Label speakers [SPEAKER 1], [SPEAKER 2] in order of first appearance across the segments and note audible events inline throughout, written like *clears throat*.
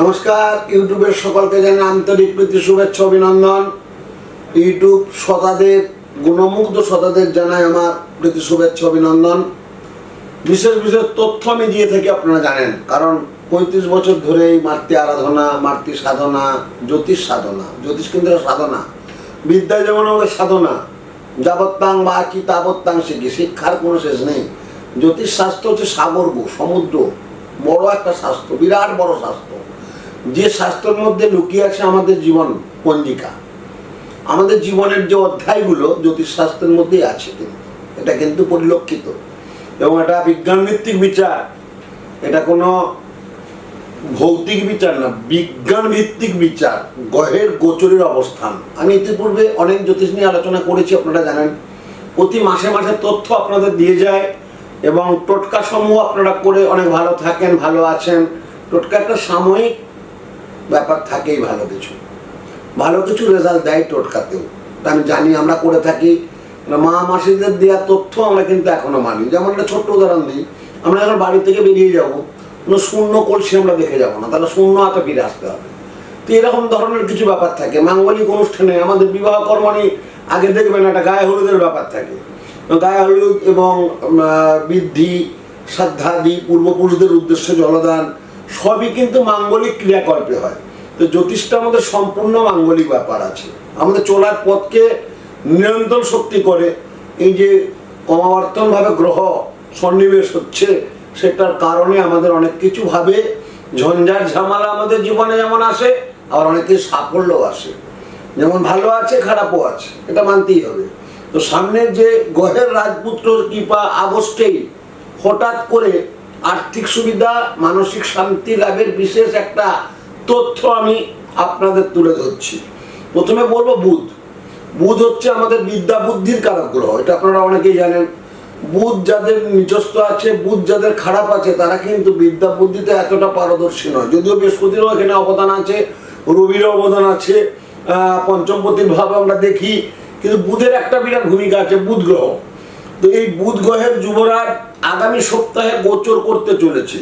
[SPEAKER 1] নমস্কার, ইউটিউবের সকলকে জানাই আন্তরিক প্রীতি, শুভেচ্ছা, অভিনন্দন। ইউটিউব শ্রোতাদের, গুণমুগ্ধ শ্রোতাদের জানাই আমার প্রীতি, শুভেচ্ছা, অভিনন্দন। বিশেষ বিশেষ তথ্য আমি দিয়ে থাকি আপনারা জানেন, কারণ পঁয়ত্রিশ বছর ধরে এই মাতৃ আরাধনা, মাতৃ সাধনা, জ্যোতিষ সাধনা, জ্যোতিষ একটা সাধনা বিদ্যা যেমন আমাদের সাধনা, যাবত্তাং বা কি তাবত্তাং শিখি, শিক্ষার কোনো শেষ নেই। জ্যোতিষ শাস্ত্র হচ্ছে সাগর সমুদ্র, বড় একটা শাস্ত্র, বিরাট বড় শাস্ত্র। যে শাস্ত্রের মধ্যে লুকিয়ে আছে আমাদের জীবন পঞ্জিকা, আমাদের জীবনের যে অধ্যায়গুলো জ্যোতিষ শাস্ত্রের মধ্যেই আছে কিন্তু, এটা কিন্তু পরিলক্ষিত। এবং এটা বিজ্ঞান ভিত্তিক বিচার, এটা কোনো ভৌতিক বিচার না বিজ্ঞান ভিত্তিক বিচার, গ্রহের গোচরের অবস্থান। আমি ইতিপূর্বে অনেক জ্যোতিষ নিয়ে আলোচনা করেছি, আপনারা জানেন। প্রতি মাসে মাসে তথ্য আপনাদের দিয়ে যায় এবং টোটকা সমূহ আপনারা করে অনেক ভালো থাকেন, ভালো আছেন। টোটকা একটা সাময়িক ব্যাপার থাকেই ভালো কিছু। ভালো কিছু রেজাল্ট দেয় টোটকাতেও। আমি জানি, আমরা করে থাকি। মা মাসিদের দেওয়া তথ্য আমরা কিন্তু এখনও মানি। যেমন একটা ছোট্ট উদাহরণ দিই। আমরা এখন বাড়ি থেকে বেরিয়ে যাব, কোনো শূন্য কলসি আমরা দেখে যাব না। তাহলে শূন্য হাতে ফিরে আসতে হবে। তো এরকম ধরনের কিছু ব্যাপার থাকে। মাঙ্গলিক অনুষ্ঠানে আমাদের বিবাহ কর্মণি আগে দেখবেন একটা গায়ে হলুদের ব্যাপার থাকে। গায়ে হলুদ এবং বৃদ্ধি শ্রদ্ধাদি পূর্বপুরুষদের উদ্দেশ্যে জলদান সবই কিন্তু মাঙ্গলিক ক্রিয়াকল্পে হয়। তো জ্যোতিষটা আমাদের সম্পূর্ণ মাঙ্গলিক ব্যাপার আছে। আমাদের চলার পথকে নিয়ন্ত্রণ শক্তি করে। এই যে অমাবর্তনভাবে গ্রহ সন্নিবেশ হচ্ছে, সেটার কারণে আমাদের অনেক কিছু ভাবে। ঝঞ্ঝাট ঝামেলা আমাদের জীবনে যেমন আসে, আবার অনেক সাফল্য আসে। যেমন ভালো আছে, খারাপও আছে, এটা মানতেই হবে। তো সামনে যে গ্রহের রাজপুত্র কৃপা আগস্টেই হঠাৎ করে আর্থিক সুবিধা, মানসিক শান্তি, লাভের বিশেষ একটা তথ্য আমি আপনাদের তুলে ধরছি। প্রথমে বলব বুধ। বুধ হচ্ছে আমাদের বিদ্যা বুদ্ধির কারক গ্রহ, এটা আপনারা অনেকেই জানেন। বুধ যাদের নিজস্ব আছে, বুধ যাদের খারাপ আছে, তারা কিন্তু বিদ্যা বুদ্ধিতে এতটা পারদর্শী নয়। যদিও বৃহস্পতিরও এখানে অবদান আছে, রবিরও অবদান আছে পঞ্চমপতির ভাব আমরা দেখি, কিন্তু বুধের একটা বিরাট ভূমিকা আছে, বুধ গ্রহ। তো এই বুধ গ্রহের যুবরাজ আগামী সপ্তাহে গোচর করতে চলেছে।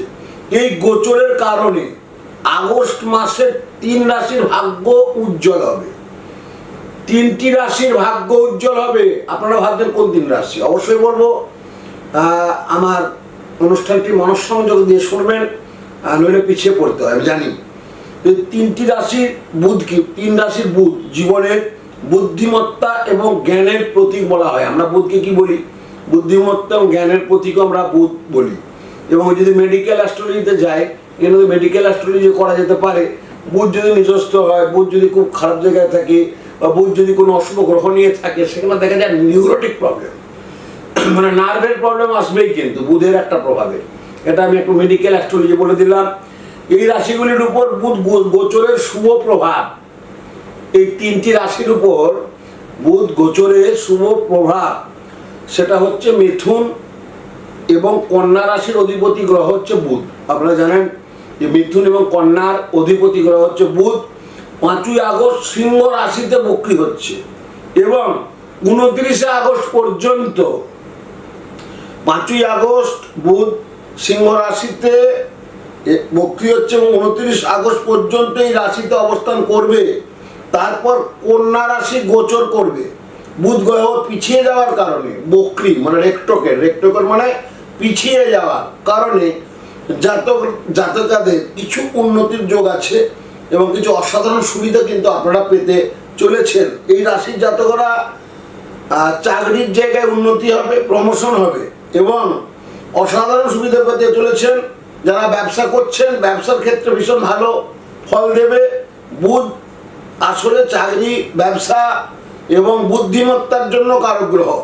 [SPEAKER 1] এই গোচরের কারণে আগস্ট মাসের তিন রাশির ভাগ্য উজ্জ্বল হবে। তিনটি রাশির ভাগ্য উজ্জ্বল হবে, আপনারা ভাবছেন কোন তিন রাশি? অবশ্যই বলব আমার অনুষ্ঠানটি মনঃসংযোগ দিয়ে শুনবেন নইলে পিছিয়ে পড়তে হয় জানি। তিনটি রাশির বুধ কি? তিন রাশির বুধ, জীবনের বুদ্ধিমত্তা এবং জ্ঞানের প্রতীক বলা হয়। আমরা বুধকে কি বলি? বুদ্ধিমত্তা এবং জ্ঞানের প্রতীক আমরা বুধ বলি। এবং যদি মেডিকেল অ্যাস্ট্রোলজিতে যায়, এখানে মেডিকেল অ্যাস্ট্রোলজি করা যেতে পারে, বুধ যদি নিজস্ব হয়, বুধ যদি খুব খারাপ জায়গায় থাকে, বা বুধ যদি কোনো অশুভ গ্রহ নিয়ে থাকে, সেখানে দেখা যায় নিউরোটিক প্রবলেম *clears throat* মানে নার্ভের প্রবলেম আসবেই কিন্তু, বুধের একটা প্রভাবে। এটা আমি একটু মেডিকেল অ্যাস্ট্রোলজি বলে দিলাম। এই রাশিগুলির উপর বুধ গোচরের শুভ প্রভাব। এই তিনটি রাশির উপর বুধ গোচরের শুভ প্রভাব। সেটা হচ্ছে মিথুন এবং কন্যা রাশির অধিপতি গ্রহ হচ্ছে বুধ। আপনারা জানেন যে মিথুন এবং কন্যার অধিপতি গ্রহ হচ্ছে বুধ। পাঁচই আগস্ট সিংহ রাশিতে বক্রি হচ্ছে এবং উনত্রিশে আগস্ট পর্যন্ত পাঁচই আগস্ট বুধ সিংহ রাশিতে বক্রি হচ্ছে এবং উনত্রিশ আগস্ট পর্যন্ত এই রাশিতে অবস্থান করবে। তারপর কন্যা রাশি গোচর করবে। বুধ গ্রহ পিছিয়ে যাওয়ার কারণে, বক্রি মানে রেক্টকের রেক্টকের মানে পিছিয়ে যাওয়ার কারণে জাতক, জাতকাদের কিছু উন্নতির যোগ আছে এবং কিছু অসাধারণ সুবিধা কিন্তু আপনারা পেতে চলেছেন। এই রাশির জাতকরা চাকরির জায়গায় উন্নতি হবে প্রমোশন হবে এবং অসাধারণ সুবিধা পেতে চলেছেন। যারা ব্যবসা করছেন, ব্যবসার ক্ষেত্রে ভীষণ ভালো ফল দেবে। বুধ আসলে চাকরি, ব্যবসা এবং বুদ্ধিমত্তার জন্য কারক গ্রহ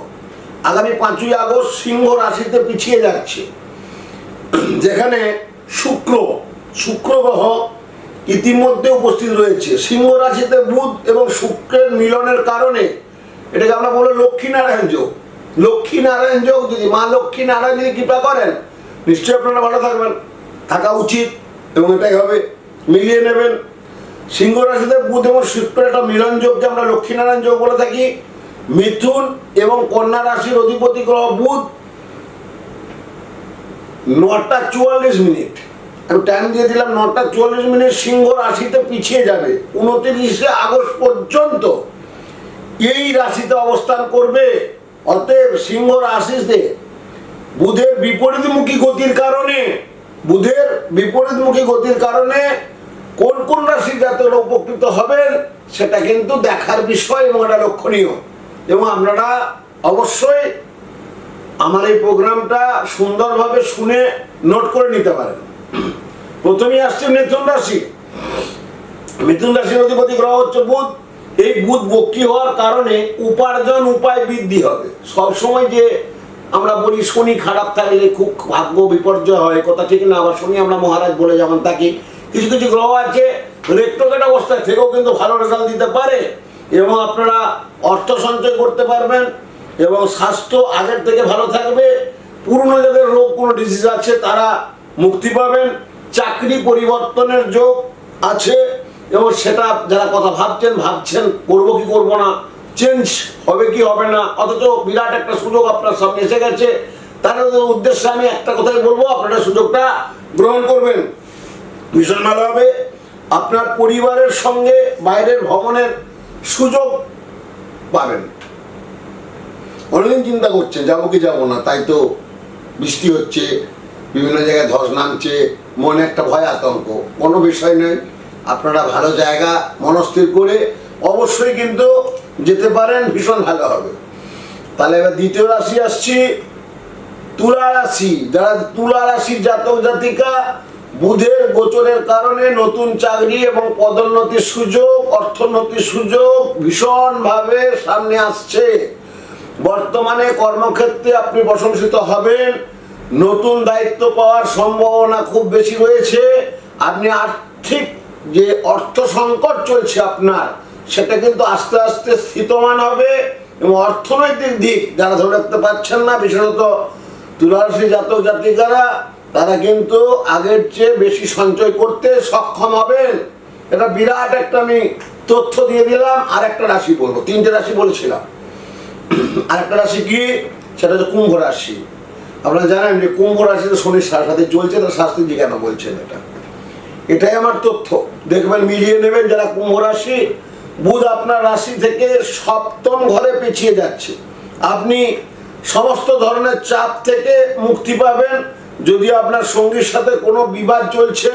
[SPEAKER 1] আগামী পাঁচই আগস্ট সিংহ রাশিতে পিছিয়ে যাচ্ছে। যেখানে শুক্র শুক্র গ্রহ ইতিমধ্যে উপস্থিত রয়েছে। সিংহ রাশিতে বুধ এবং শুক্রের মিলনের কারণে, এটাকে আমরা বলি লক্ষ্মী নারায়ণ যোগ। লক্ষ্মী নারায়ণ যোগ যদি, মা লক্ষ্মী নারায়ণ যদি কৃপা করেন, নিশ্চয়ই আপনারা ভালো থাকবেন। থাকা উচিত এবং এটাই হবে। মিলিয়ে নেবেন। সিংহ রাশিতে বুধ এবং শুক্রের একটা মিলন যোগকে আমরা লক্ষ্মীনারায়ণ যোগ বলে থাকি, মিথুন এবং কন্যা রাশির অধিপতি গ্রহ বুধ। নটা চুয়াল্লিশ মিনিট। আমি টাইম দিয়ে দিলাম, নটা চল্লিশ মিনিট সিংহ রাশিতে পিছিয়ে যাবে। উনত্রিশে আগস্ট পর্যন্ত এই রাশিতে অবস্থান করবে। অতএব সিংহ রাশিতে বুধের বিপরীতমুখী গতির কারণে, বুধের বিপরীতমুখী গতির কারণে কোন কোন রাশি জাতক উপকৃত হবেন সেটা কিন্তু দেখার বিষয় এবং এটা লক্ষণীয়। এবং আপনারা অবশ্যই আমার এই প্রোগ্রামটা সুন্দরভাবে শুনে নোট করে নিতে পারেন। প্রথমেই আসছে মিথুন রাশি। মিথুন রাশির অধিপতি গ্রহ হচ্ছে বুধ। এই বুধ বক্রি হওয়ার কারণে উপার্জন উপায় বৃদ্ধি হবে। সব সময় যে আমরা বলি, শনি খারাপ থাকলে খুব ভাগ্য বিপর্যয় হয়, কথা ঠিক না, আবার শনি আমরা মহারাজ বলে যেমন থাকি কিছু কিছু গ্রহ আছে রেক্টোগেট অবস্থায় থেকেও কিন্তু ভালো রেজাল্ট দিতে পারে এবং আপনারা অর্থ সঞ্চয় করতে পারবেন এবং স্বাস্থ্য আগের থেকে ভালো থাকবে। পুরনো যাদের রোগ, কোনো ডিজিজ আছে, তারা মুক্তি পাবেন। চাকরি পরিবর্তনের যোগ আছে এবং সেটা যারা কথা ভাবছেন ভাবছেন, করব কি করব না চেঞ্জ হবে কি হবে না, অথচ বিরাট একটা সুযোগ আপনার সামনে এসে গেছে। তার উদ্দেশ্যে আমি একটা কথাই বলব, আপনারা সুযোগটা গ্রহণ করবেন। ভীষণ ভালো হবে। আপনার পরিবারের সঙ্গে বাইরের ভ্রমণের সুযোগ পাবেন। অনেকদিন চিন্তা করছেন যাব কি যাব না, তাই তো বৃষ্টি হচ্ছে, বিভিন্ন জায়গায় ধস নামছে, মনে একটা ভয় আতঙ্ক। কোনো বিষয় নেই আপনারা ভালো জায়গা, মনস্থির করে অবশ্যই কিন্তু যেতে পারেন, ভীষণ ভালো হবে। তাহলে এবার দ্বিতীয় রাশি আসছি, তুলা রাশি। যারা তুলা রাশির জাতক জাতিকা বুধের গোচরের কারণে নতুন চাকরি এবং পদোন্নতির সুযোগ, অর্থোন্নতির সুযোগ ভীষণভাবে সামনে আসছে। বর্তমানে কর্মক্ষেত্রে আপনি প্রশংসিত হবেন। নতুন দায়িত্ব পাওয়ার সম্ভাবনা খুব বেশি রয়েছে। আপনি আর্থিক যে অর্থ সংকট চলছে আপনার, সেটা কিন্তু আস্তে আস্তে স্থিতমান হবে এবং অর্থনৈতিক দিক যারা ধরে রাখতে পারছেন না, বিশেষত তুলারাশি জাতক জাতিকারা তারা কিন্তু আগের চেয়ে বেশি সঞ্চয় করতে সক্ষম হবেন। এটা বিরাট একটা আমি তথ্য দিয়ে দিলাম আর একটা রাশি বলব, তিনটে রাশি বলেছিলাম। আরেকটা রাশি কি? সেটা হচ্ছে কুম্ভ রাশি। আপনারা জানেন যে কুম্ভ রাশিতে শনির সাথে চলছে তার শাস্ত্রীজি কেন বলছেন এটা? এটাই আমার তথ্য। দেখবেন মিলিয়ে নেবেন যারা কুম্ভ রাশি, বুধ আপনার রাশি থেকে সপ্তম ঘরে পিছিয়ে যাচ্ছে। আপনি সমস্ত ধরনের চাপ থেকে মুক্তি পাবেন যদি আপনার সঙ্গীর সাথে কোনো বিবাদ চলছে,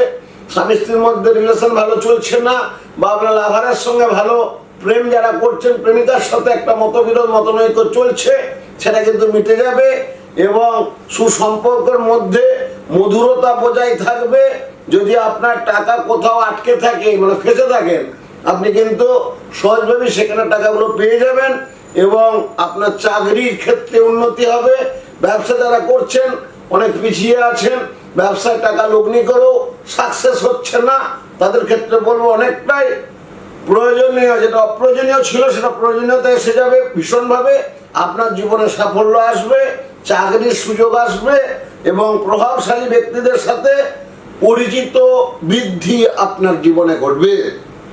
[SPEAKER 1] স্বামী স্ত্রীর মধ্যে রিলেশন ভালো চলছে না, বা আপনার লাভারের সঙ্গে ভালো প্রেম যারা করছেন, প্রেমিকার সাথে একটা মতবিরোধ, মতনৈক্য চলছে, সেটা কিন্তু মিটে যাবে এবং সুসম্পর্কের মধ্যে মধুরতা বজায় থাকবে। যদি আপনার টাকা কোথাও আটকে থাকে মানে ফেঁসে থাকেন, আপনি কিন্তু সহজভাবে সেখানে টাকাগুলো পেয়ে যাবেন এবং আপনার চাকরির ক্ষেত্রে উন্নতি হবে, ব্যবসা যারা করছেন অনেক পিছিয়ে আছেন, ব্যবসায় টাকা লগ্নি করেও সাকসেস হচ্ছে না। তাদের ক্ষেত্রে বলব অনেকটাই প্রয়োজনীয়, যেটা অপ্রয়োজনীয় ছিল সেটা প্রয়োজনীয়তা এসে যাবে ভীষণভাবে। আপনার জীবনে সাফল্য আসবে, চাকরির সুযোগ আসবে এবং প্রভাবশালী ব্যক্তিদের সাথে পরিচিত বৃদ্ধি আপনার জীবনে ঘটবে।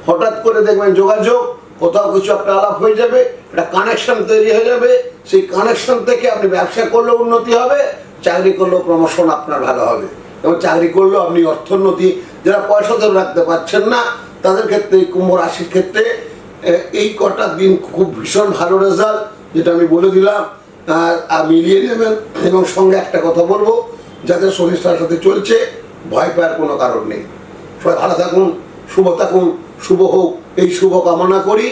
[SPEAKER 1] হঠাৎ করে দেখবেন যোগাযোগ, কোথাও কিছু একটা আলাপ হয়ে যাবে, একটা কানেকশন তৈরি হয়ে যাবে। সেই কানেকশন থেকে আপনি ব্যবসা করলেও উন্নতি হবে। চাকরি করলেও প্রমোশন আপনার ভালো হবে। এবং চাকরি করলেও আপনি অর্থোন্নতি, যারা পয়সা ধরে রাখতে পারছেন না, তাদের ক্ষেত্রে, কুম্ভ রাশির ক্ষেত্রে এই কটা দিন খুব ভীষণ ভালো রেজাল্ট যেটা আমি বলে দিলাম। আর মিলিয়ে নেবেন। এবং সঙ্গে একটা কথা বলব, যাদের শনিষ্ঠার সাথে চলছে, ভয় পাওয়ার কোনো কারণ নেই। সবাই ভালো থাকুন, শুভ থাকুন, শুভ হোক, এই শুভ কামনা করি।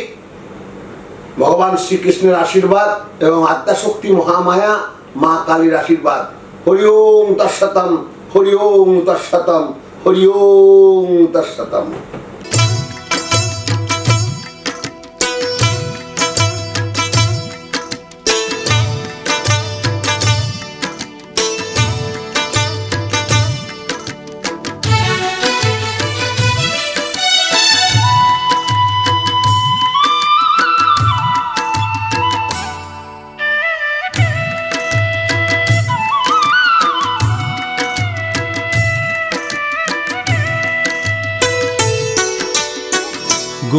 [SPEAKER 1] ভগবান শ্রীকৃষ্ণের আশীর্বাদ এবং আত্মাশক্তি মহামায়া মা কালীর আশীর্বাদ। হরি ওম তৎসতম হরি ওম তৎসতম হরি ওম তৎসতম।